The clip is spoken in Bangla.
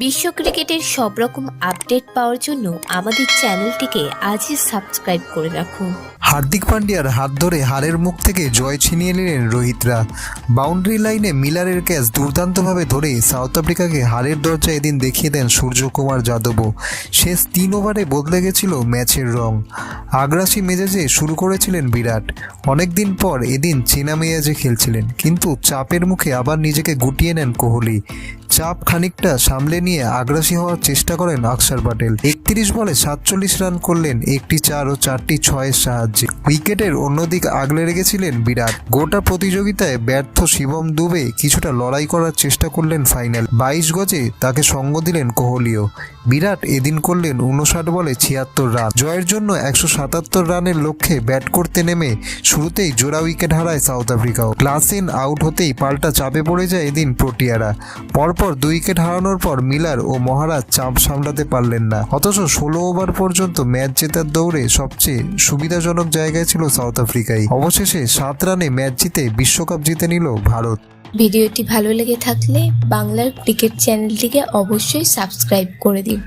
বিশ্ব ক্রিকেটের সব রকম আপডেট পাওয়ার জন্য আমাদের চ্যানেলটিকে আজই সাবস্ক্রাইব করে রাখুন হার্দিক পান্ডিয়ার হাত ধরে হারের মুখ থেকে জয় ছিনিয়ে নিলেন রোহিতরা। বাউন্ডারি লাইনে মিলারের ক্যাচ দুর্দান্তভাবে ধরে সাউথ আফ্রিকাকে হারের দরজা এদিন দেখিয়ে দেন সূর্যকুমার যাদবও। শেষ তিন ওভারে বদলে গেছিল ম্যাচের রং। আগ্রাসী মেজাজে শুরু করেছিলেন বিরাট। অনেকদিন পর এদিন চেনা মেয়াজে খেলছিলেন, কিন্তু চাপের মুখে আবার নিজেকে গুটিয়ে নেন কোহলি। চাপ খানিকটা সামলে নিয়ে আগ্রাসী হওয়ার চেষ্টা করেন অক্ষর প্যাটেল একত্রিশ বলে সাতচল্লিশ রান করলেন একটি চার ও চারটি ছয়ের সাহায্যে। উইকেটের অন্যদিক আগলে রেখেছিলেন বিরাট। গোটা প্রতিযোগিতায় ব্যর্থ শিবম দুবে কিছুটা লড়াই করার চেষ্টা করলেন ফাইনাল। বাইশ গজে তাকে সঙ্গ দিলেন কোহলিও। বিরাট এদিন করলেন উনষাট বলে ছিয়াত্তর রান। জয়ের জন্য একশো সাতাত্তর রানের লক্ষ্যে ব্যাট করতে নেমে শুরুতেই জোড়া উইকেট হারায় সাউথ আফ্রিকাও। ক্লাসেন আউট হতেই পাল্টা চাপে পড়ে যায় এদিন প্রোটিয়ারা। পরপর দুই উইকেট হারানোর পর মিলার ও মহারাজ চাপ সামলাতে পারলেন না। অথচ ষোলো ওভার পর্যন্ত ম্যাচ জেতার দৌড়ে সবচেয়ে সুবিধাজনক জায়গায় ছিল সাউথ আফ্রিকাই। অবশেষে সাত রানে ম্যাচ জিতে বিশ্বকাপ জিতে নিল ভারত। ভিডিওটি ভালো লেগে থাকলে বাংলার ক্রিকেট চ্যানেলটিকে অবশ্যই সাবস্ক্রাইব করে দিন।